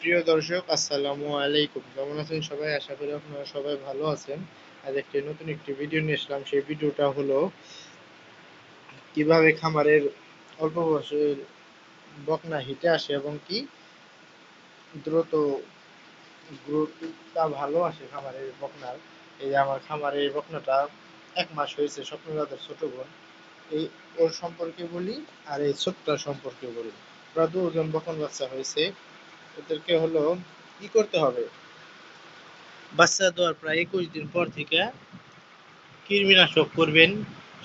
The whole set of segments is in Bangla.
প্রিয় দর্শক, আসসালামু আলাইকুম। কেমন আছেন সবাই? আশা করি আপনারা সবাই ভালো আছেন। আজ একটি নতুন একটি ভিডিও নিয়ে এসলাম সেই ভিডিওটা হলো, কীভাবে খামারের অল্প বয়সের বকনা হিটে আসে এবং কি দ্রুত গ্রোথটা ভালো আসে খামারের বকনার। এই যে আমার খামারের বকনাটা এক মাস হয়েছে স্বপ্নদাদের ছোট বোন। এই ওর সম্পর্কে বলি আর এই ছোট্টার সম্পর্কে বলি। ওরা দুজন বকন বাচ্চা হয়েছে। ওদেরকে হলো কি করতে হবে। বাচ্চা দেওয়ার প্রায় একুশ দিন পর থেকে কৃমিনাশক করবেন।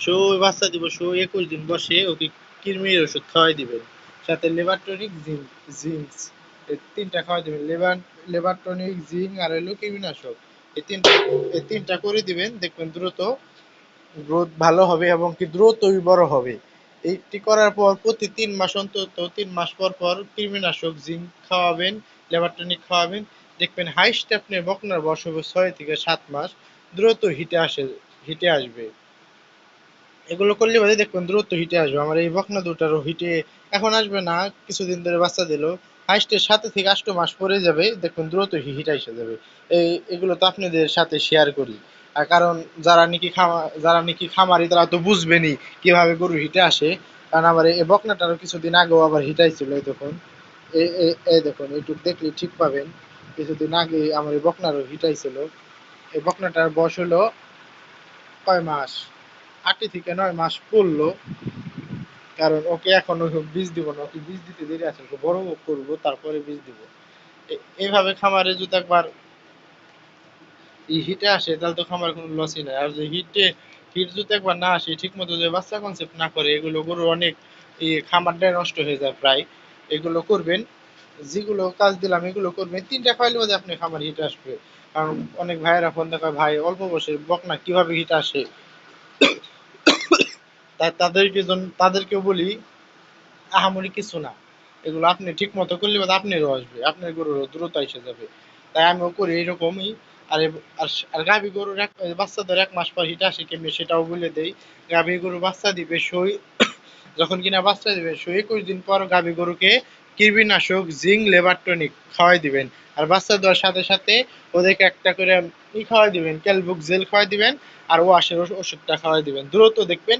সো বাচ্চা দিব, সো একুশ দিন বসে ওকে কৃমির ওষুধ খাওয়াই দিবেন। সাথে লেবারটনিক জিঙ্ক জিঙ্কস তিনটা খাওয়াই দিবেন। লেবার লেবারটনিক জিঙ্ক আর হলো কৃমিনাশক। এই তিনটা এই তিনটা করে দিবেন। দেখবেন দ্রুত, গ্রোথ ভালো হবে এবং কি দ্রুতই বড় হবে। এইটি করার পর প্রতি তিন মাস অন্তত তিন মাস পর পর কৃমিনাশক, জিঙ্ক খাওয়াবেন লেবারটনিক খাওয়াবেন। দেখবেন হাইস্ট আপনি বকনার বয়স হবে ছয় থেকে সাত মাস। দ্রুত হিটে আসে, হিটে আসবে। এগুলো করলে বাদে দেখবেন দ্রুত হিটে আসবে। আমার এই বকনা দুটারও হিটে এখন আসবে না, কিছুদিন ধরে বাচ্চা দিল। হাইস্টের সাথে থেকে আষ্ট মাস পরে যাবে, দেখবেন দ্রুত হিট এসে যাবে। এই, এগুলো তো আপনাদের সাথে শেয়ার করি। কারণ যারা নাকি খামা, যারা নাকি খামারি, তারা তো বুঝবেনই কীভাবে গরু হিটে আসে। কারণ আমার এই বকনাটারও কিছুদিন আগেও আবার হিটাইছিল এই দেখুন। এই দেখুন, এইটুক দেখলে ঠিক পাবেন। কিছুদিন আগে আমার এই বকনারও হিটাইছিল। এই বকনাটার বয়স হলো কয় মাস? আটটি থেকে নয় মাস পড়ল। কারণ ওকে এখন বীজ দিব না, ওকে বীজ দিতে দেরি আছে বড় করব, তারপরে বীজ দিব। এইভাবে খামারে যদি একবার হিটে আসে, তাহলে তো খামার কোনো লসই নাই। আর যে হিটে হিট যদি একবার না আসে ঠিক মতো যে বাচ্চা কনসেপ্ট না করে, এগুলো গরুর অনেক খামারটাই নষ্ট হয়ে যায় প্রায়। এগুলো করবেন, যেগুলো কাজ দিলাম, এগুলো করবেন। তিনটা খাইলে মধ্যে আপনি খামার হিট আসবে। কারণ অনেক ভাইয়েরা ফোন দেখা ভাই, অল্প বসে বকনা কীভাবে হিট আসে? তাদেরকে তাদেরকেও বলি, আহামরি কিছু না। এগুলো আপনি ঠিক মতো করলে আপনারও আসবে, আপনার গরুরও দ্রুত এসে যাবে। তাই আমিও করি এইরকমই আর গাভী গরুর এক বাচ্চাদের এক মাস পর হিট আসে কেমনি সেটাও বলে দেই। গাভী গরু বাচ্চা দিবে সই, যখন কিনা বাচ্চা দিবে সই, একুশ দিন পর গাভী গরুকে কীটনাশক, জিঙ্ক লেবারটনিক খাওয়াই দিবেন। আর বাচ্চা দেওয়ার সাথে সাথে ওদেরকে একটা করে ই খাওয়াই দিবেন ক্যালবুক জেল খাওয়াই দিবেন আর ওয়াশের ওষুধটা খাওয়াই দিবেন। দ্রুত দেখবেন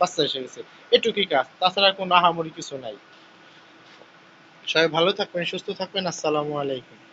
বাচ্চা এসে গেছে। এটুকুই কাজ, তাছাড়া কোনো আহামরি কিছু নাই। সবাই ভালো থাকবেন, সুস্থ থাকবেন, আসসালামু আলাইকুম।